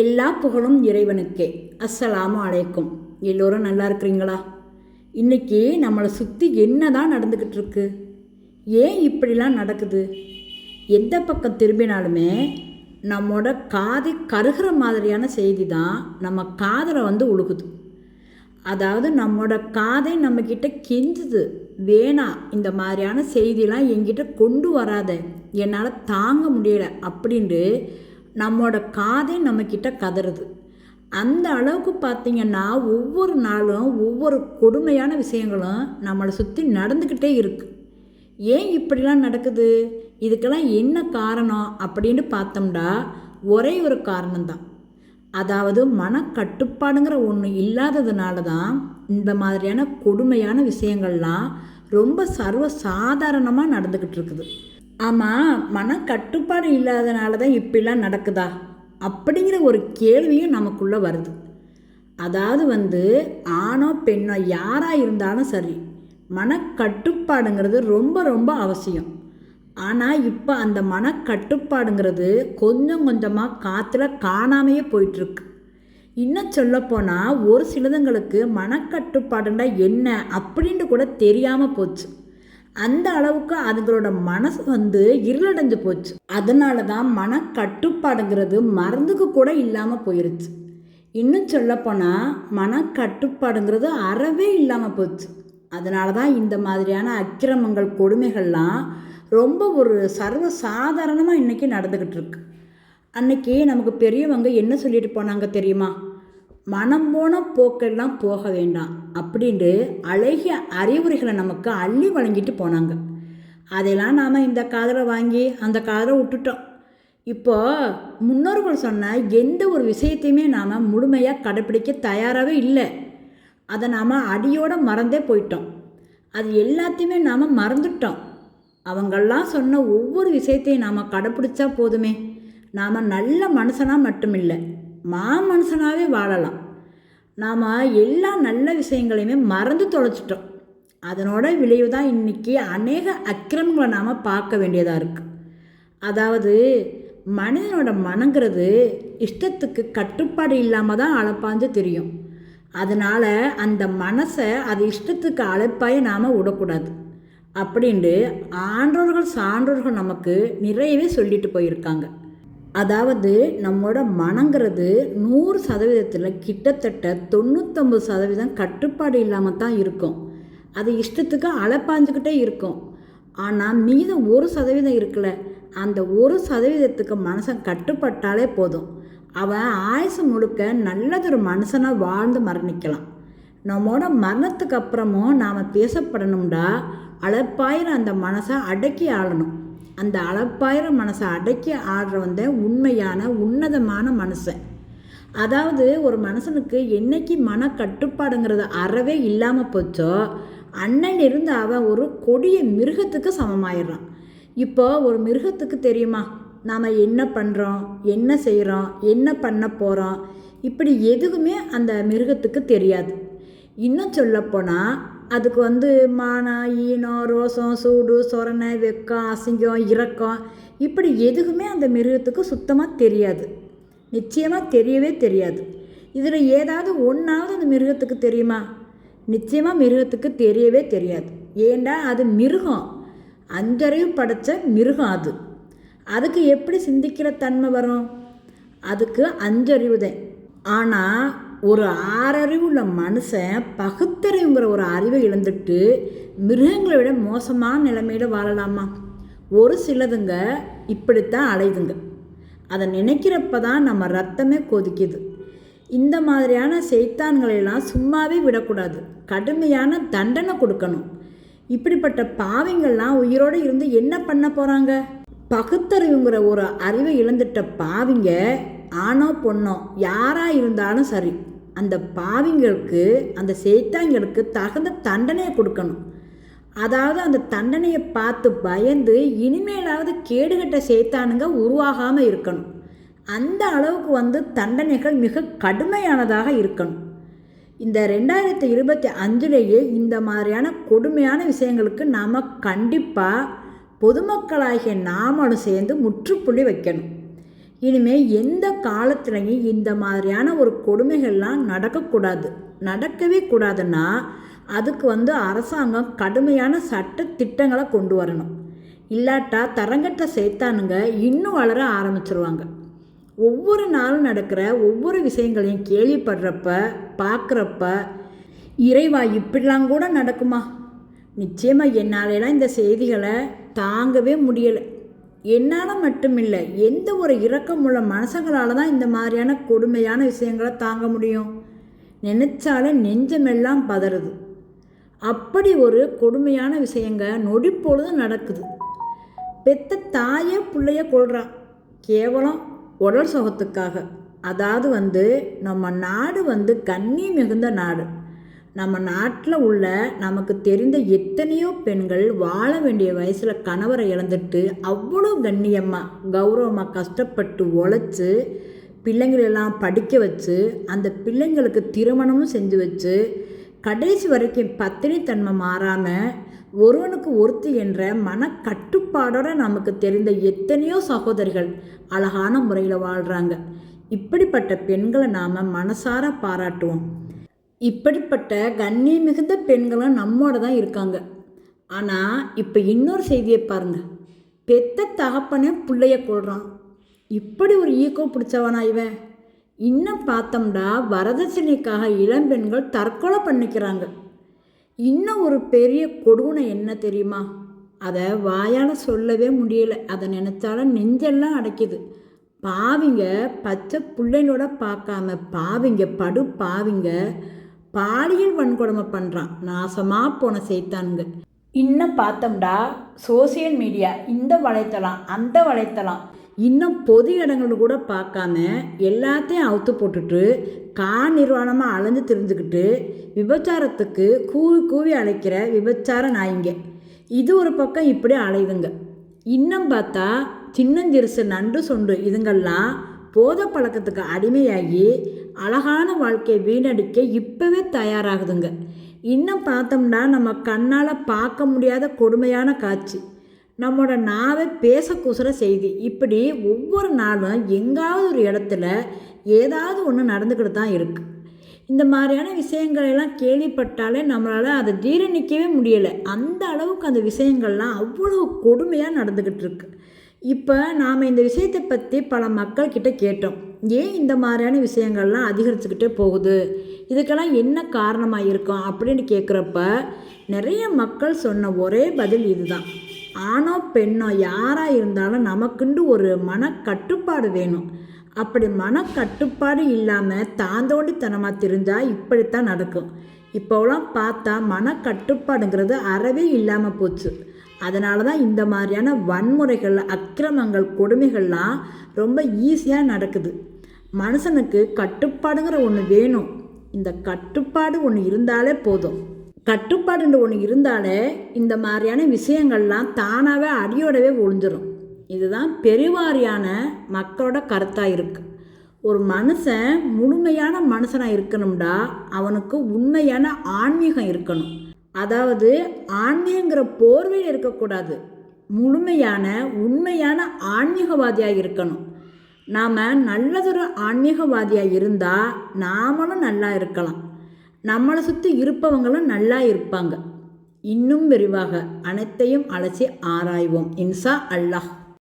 எல்லா புகழும் இறைவனுக்கே. அஸ்ஸலாமு அலைக்கும். எல்லோரும் நல்லா இருக்கிறீங்களா? இன்னைக்கு நம்மளை சுற்றி என்ன தான் நடந்துக்கிட்டு இருக்கு ஏன் இப்படிலாம் நடக்குது? எந்த பக்கம் திரும்பினாலுமே நம்மோட காதை கருகிற மாதிரியான செய்தி தான் நம்ம காதில் வந்து உழுகுது. அதாவது நம்மோட காதை நம்மக்கிட்ட கெஞ்சுது. வேணாம் இந்த மாதிரியான செய்திலாம் என்கிட்ட கொண்டு வராத. என்னால் தாங்க முடியலை அப்படின்ட்டு நம்மோட காதே நம்மக்கிட்ட கதறுது. அந்த அளவுக்கு பார்த்திங்கன்னா ஒவ்வொரு நாளும் ஒவ்வொரு கொடுமையான விஷயங்களும் நம்மளை சுற்றி நடந்துக்கிட்டே இருக்குது ஏன் இப்படிலாம் நடக்குது? இதுக்கெல்லாம் என்ன காரணம்? அப்படின்னு பார்த்தோம்னா ஒரே ஒரு காரணம்தான். அதாவது மனக்கட்டுப்பாடுங்கிற ஒன்று இல்லாததுனால தான் இந்த மாதிரியான கொடுமையான விஷயங்கள்லாம் ரொம்ப சர்வ சாதாரணமாக நடந்துக்கிட்டு இருக்குது. ஆமாம் மனக்கட்டுப்பாடு இல்லாதனால தான் இப்படிலாம் நடக்குதா? அப்படிங்கிற ஒரு கேள்வியும் நமக்குள்ளே வருது. அதாவது வந்து ஆணோ பெண்ணோ யாராக இருந்தாலும் சரி மனக்கட்டுப்பாடுங்கிறது ரொம்ப ரொம்ப அவசியம். ஆனால் இப்போ அந்த மனக்கட்டுப்பாடுங்கிறது கொஞ்சம் கொஞ்சமாக காற்றுல காணாமையே போயிட்டுருக்கு. இன்னும் சொல்லப்போனால் ஒரு சிலதுங்களுக்கு மனக்கட்டுப்பாடுன்னா என்ன அப்படின்ட்டு கூட தெரியாமல் போச்சு. அந்த அளவுக்கு அதுங்களோட மனசு வந்து இருளடைஞ்சு போச்சு. அதனால தான் மன கட்டுப்பாடுங்கிறது மருந்துக்கு கூட இல்லாமல் போயிருச்சு. இன்னும் சொல்லப்போனால் மன கட்டுப்பாடுங்கிறது அறவே இல்லாமல் போச்சு. அதனால தான் இந்த மாதிரியான அக்கிரமங்கள் கொடுமைகள்லாம் ரொம்ப ஒரு சர்வ சாதாரணமாக இன்றைக்கி நடந்துக்கிட்டு இருக்கு. அன்னைக்கு நமக்கு பெரியவங்க என்ன சொல்லிட்டு போனாங்க தெரியுமா? மனம் போன போக்கெல்லாம் போக வேண்டாம். அப்படின்ட்டு அழகிய அறிவுரைகளை நமக்கு அள்ளி வழங்கிட்டு போனாங்க. அதெல்லாம் நாம் இந்த காதில் வாங்கி அந்த காதில் விட்டுட்டோம். இப்போ முன்னோர்கள் சொன்ன எந்த ஒரு விஷயத்தையுமே நாம் முழுமையாக கடைப்பிடிக்க தயாராகவே இல்லை. அதை நாம் அடியோடு மறந்தே போயிட்டோம். அது எல்லாத்தையுமே நாம் மறந்துட்டோம். அவங்கெல்லாம் சொன்ன ஒவ்வொரு விஷயத்தையும் நாம் கடைப்பிடிச்சா போதுமே. நாம் நல்ல மனுஷனாக மட்டுமில்லை மா மனுஷனாகவே வாழலாம். நாம் எல்லா நல்ல விஷயங்களையுமே மறந்து தொலைச்சிட்டோம். அதனோட விளைவு தான் இன்றைக்கி அநேக அக்கிரமங்களை நாம் பார்க்க வேண்டியதாக இருக்குது அதாவது மனிதனோட மனங்கிறது இஷ்டத்துக்கு கட்டுப்பாடு இல்லாமல் தான் அளப்பாஞ்சு தெரியும். அதனால் அந்த மனசை அது இஷ்டத்துக்கு அழைப்பாய நாம் விடக்கூடாது. அப்படின்ட்டு ஆன்றோர்கள் சான்றோர்கள் நமக்கு நிறையவே சொல்லிட்டு போயிருக்காங்க. அதாவது நம்மளோட மனங்கிறது நூறு சதவீதத்தில் கிட்டத்தட்ட தொண்ணூத்தொம்பது சதவீதம் கட்டுப்பாடு இல்லாமல் தான் இருக்கும். அது இஷ்டத்துக்கு அலைப்பாஞ்சிக்கிட்டே இருக்கும். ஆனால் மீதம் ஒரு சதவீதம் இருக்குல்ல அந்த ஒரு சதவீதத்துக்கு மனசன் கட்டுப்பட்டாலே போதும். அவன் ஆயுசு முழுக்க நல்லதொரு மனுஷனாக வாழ்ந்து மரணிக்கலாம். நம்மளோட மரணத்துக்கு அப்புறமும் நாம் பேசப்படணும்டா அளப்பாயிர அந்த மனசை அடக்கி ஆளணும். அந்த அளப்பாயிர மனசை அடக்கி ஆடுறவன் தான் உண்மையான உன்னதமான மனுஷன் அதாவது ஒரு மனுஷனுக்கு என்னைக்கு மன கட்டுப்பாடுங்கிறது அறவே இல்லாமல் போச்சோ அன்னையிலிருந்து அவன் ஒரு கொடிய மிருகத்துக்கு சமமாயிடுறான். இப்போ ஒரு மிருகத்துக்கு தெரியுமா? நாம் என்ன பண்ணுறோம் என்ன செய்கிறோம் என்ன பண்ண போகிறோம் இப்படி எதுவுமே அந்த மிருகத்துக்கு தெரியாது. இன்னும் சொல்லப்போனால் அதுக்கு வந்து மானம் ஈனம் ரோசம் சூடு சொரணை வெக்கம் அசிங்கம் இரக்கம் இப்படி எதுவுமே அந்த மிருகத்துக்கு சுத்தமாக தெரியாது. நிச்சயமாக தெரியவே தெரியாது. இதில் ஏதாவது ஒன்றாவது அந்த மிருகத்துக்கு தெரியுமா? நிச்சயமாக மிருகத்துக்கு தெரியவே தெரியாது. ஏண்டா? அது மிருகம். அஞ்சறிவு படைத்த மிருகம் அது. அதுக்கு எப்படி சிந்திக்கிற தன்மை வரும்? அதுக்கு அஞ்சறிவு தான். ஆனால் ஒரு ஆறறிவு உள்ள மனுஷன் பகுத்தறிவுங்கிற ஒரு அறிவை இழந்துட்டு மிருகங்களை விட மோசமான நிலைமையில் வாழலாமா? ஒரு சிலதுங்க இப்படித்தான் அலைதுங்க அதை நினைக்கிறப்ப தான் நம்ம ரத்தமே கொதிக்குது. இந்த மாதிரியான செய்தான்களெல்லாம் சும்மாவே விடக்கூடாது. கடுமையான தண்டனை கொடுக்கணும். இப்படிப்பட்ட பாவிங்கள்லாம் உயிரோடு இருந்து என்ன பண்ண போகிறாங்க பகுத்தறிவுங்கிற ஒரு அறிவை இழந்துட்ட பாவிங்க ஆணோ பொண்ணோ யாராக இருந்தாலும் சரி அந்த பாவிங்களுக்கு அந்த செய்தாங்களுக்கு தகுந்த தண்டனையை கொடுக்கணும். அதாவது அந்த தண்டனையை பார்த்து பயந்து இனிமேலாவது கேடுகட்ட செய்தானுங்க உருவாகாமல் இருக்கணும். அந்த அளவுக்கு வந்து தண்டனைகள் மிக கடுமையானதாக இருக்கணும். இந்த ரெண்டாயிரத்தி இருபத்தி அஞ்சுலேயே இந்த மாதிரியான கொடுமையான விஷயங்களுக்கு நாம் கண்டிப்பாக பொதுமக்களாகிய நாமளும் சேர்ந்து முற்றுப்புள்ளி வைக்கணும். இனிமேல் எந்த காலத்துலையும் இந்த மாதிரியான ஒரு கொடுமைகள்லாம் நடக்கக்கூடாது. நடக்கவே கூடாதுன்னா அதுக்கு வந்து அரசாங்கம் கடுமையான சட்ட திட்டங்களை கொண்டு வரணும். இல்லாட்டா தரங்கட்ட சேர்த்தானுங்க இன்னும் வளர ஆரம்பிச்சிருவாங்க. ஒவ்வொரு நாளும் நடக்கிற ஒவ்வொரு விஷயங்களையும் கேள்விப்படுறப்ப பார்க்குறப்ப இறைவா இப்படிலாம் கூட நடக்குமா? நிச்சயமாக என்னாலெல்லாம் இந்த செய்திகளை தாங்கவே முடியலை. என்னால் மட்டும் இல்லை எந்த ஒரு இரக்கமுள்ள மனசங்களால் தான் இந்த மாதிரியான கொடுமையான விஷயங்களை தாங்க முடியும். நினைச்சாலே நெஞ்சமெல்லாம் பதறுது. அப்படி ஒரு கொடுமையான விஷயங்க நொடிப்பொழுது நடக்குது. பெத்த தாயே பிள்ளைய கொள்றான் கேவலம் உடல் சுகத்துக்காக. அதாவது வந்து நம்ம நாடு வந்து கண்ணி மிகுந்த நாடு. நம்ம நாட்டில் உள்ள நமக்கு தெரிந்த எத்தனையோ பெண்கள் வாழ வேண்டிய வயசில் கணவரை இழந்துட்டு அவ்வளோ கண்ணியமாக கௌரவமாக கஷ்டப்பட்டு உழைச்சி பிள்ளைங்களெல்லாம் படிக்க வச்சு அந்த பிள்ளைங்களுக்கு திருமணமும் செஞ்சு வச்சு கடைசி வரைக்கும் பத்தினித்தன்மை மாறாமல் ஒருவனுக்கு ஒருத்தி என்ற மனக்கட்டுப்பாடோட நமக்கு தெரிந்த எத்தனையோ சகோதரிகள் அழகான முறையில் வாழ்கிறாங்க இப்படிப்பட்ட பெண்களை நாம் மனசார பாராட்டுவோம். இப்படிப்பட்ட கண்ணியம் மிகுந்த பெண்களும் நம்மோட தான் இருக்காங்க. ஆனால் இப்போ இன்னொரு செய்தியை பாருங்கள் பெத்த தகப்பனே பிள்ளைய கொள்றான் இப்படி ஒரு ஈக்கோ பிடிச்சவனா இவன்? இன்னும் பார்த்தோம்னா வரதட்சணைக்காக இளம்பெண்கள் தற்கொலை பண்ணிக்கிறாங்க. இன்னும் ஒரு பெரிய கொடுமை என்ன தெரியுமா? அதை வாயால் சொல்லவே முடியலை. அதை நினச்சாலும் நெஞ்செல்லாம் அடைக்குது. பாவிங்க பச்சை பிள்ளைங்களோட பார்க்காம பாவிங்க படு பாவிங்க பாலியல் வன்கொடுமை பண்ணுறான் நாசமாக போன செய்தானுங்க இன்னும் பார்த்தோம்டா சோசியல் மீடியா இந்த வலைத்தளம் அந்த வலைத்தளம். இன்னும் பொது இடங்கள் கூட பார்க்காம எல்லாத்தையும் அவுத்து போட்டுட்டு கா நிர்வாணமாக அலைஞ்சு திரிஞ்சுக்கிட்டு விபச்சாரத்துக்கு கூவி கூவி அழைக்கிற விபச்சார நாய்ங்க. இது ஒரு பக்கம் இப்படி அலையுதுங்க. இன்னும் பார்த்தா சின்னஞ்சிறுசு நண்டு சொண்டு இதுங்கெல்லாம் போத பழக்கத்துக்கு அடிமையாகி அழகான வாழ்க்கையை வீணடிக்க இப்போவே தயாராகுதுங்க. இன்னும் பார்த்தோம்னா நம்ம கண்ணால் பார்க்க முடியாத கொடுமையான காட்சி. நம்மளோட நாவை பேச குசுற செய்தி. இப்படி ஒவ்வொரு நாளும் எங்காவது ஒரு இடத்துல ஏதாவது ஒன்று நடந்துக்கிட்டு தான் இருக்குது இந்த மாதிரியான விஷயங்களெல்லாம் கேள்விப்பட்டாலே நம்மளால் அதை ஜீரணிக்கவே முடியலை. அந்த அளவுக்கு அந்த விஷயங்கள்லாம் அவ்வளோ கொடுமையாக நடந்துக்கிட்டு இருக்குது இப்போ நாம் இந்த விஷயத்தை பற்றி பல மக்கள்கிட்ட கேட்டோம். ஏன் இந்த மாதிரியான விஷயங்கள்லாம் அதிகரிச்சுக்கிட்டே போகுது? இதுக்கெல்லாம் என்ன காரணமாக இருக்கும் அப்படின்னு கேட்குறப்ப நிறைய மக்கள் சொன்ன ஒரே பதில் இதுதான். ஆணோ பெண்ணோ யாராக இருந்தாலும் நமக்குண்டு ஒரு மனக்கட்டுப்பாடு வேணும். அப்படி மனக்கட்டுப்பாடு இல்லாமல் தாந்தோண்டித்தனமாக தெரிஞ்சால் இப்படித்தான் நடக்கும். இப்போலாம் பார்த்தா மனக்கட்டுப்பாடுங்கிறது அறவே இல்லாமல் போச்சு. அதனால தான் இந்த மாதிரியான வன்முறைகள் அக்கிரமங்கள் கொடுமைகள்லாம் ரொம்ப ஈஸியாக நடக்குது. மனுஷனுக்கு கட்டுப்பாடுங்கிற ஒன்று வேணும். இந்த கட்டுப்பாடு ஒன்று இருந்தாலே போதும். கட்டுப்பாடுன்ற ஒன்று இருந்தாலே இந்த மாதிரியான விஷயங்கள்லாம் தானாகவே அடியோடவே ஒழிஞ்சிடும் இதுதான் பெருவாரியான மக்களோட கருத்தாக இருக்குது ஒரு மனுஷன் முழுமையான மனுஷனாக இருக்கணும்டா அவனுக்கு உண்மையான ஆன்மீகம் இருக்கணும். அதாவது ஆன்மீகங்கிற போர்வையில் இருக்கக்கூடாது. முழுமையான உண்மையான ஆன்மீகவாதியாக இருக்கணும். நாம் நல்லதொரு ஆன்மீகவாதியாக இருந்தால் நாமளும் நல்லா இருக்கலாம். நம்மளை சுற்றி இருப்பவங்களும் நல்லா இருப்பாங்க. இன்னும் விரிவாக அனைத்தையும் அலசி ஆராய்வோம். இன்சா அல்லாஹ்.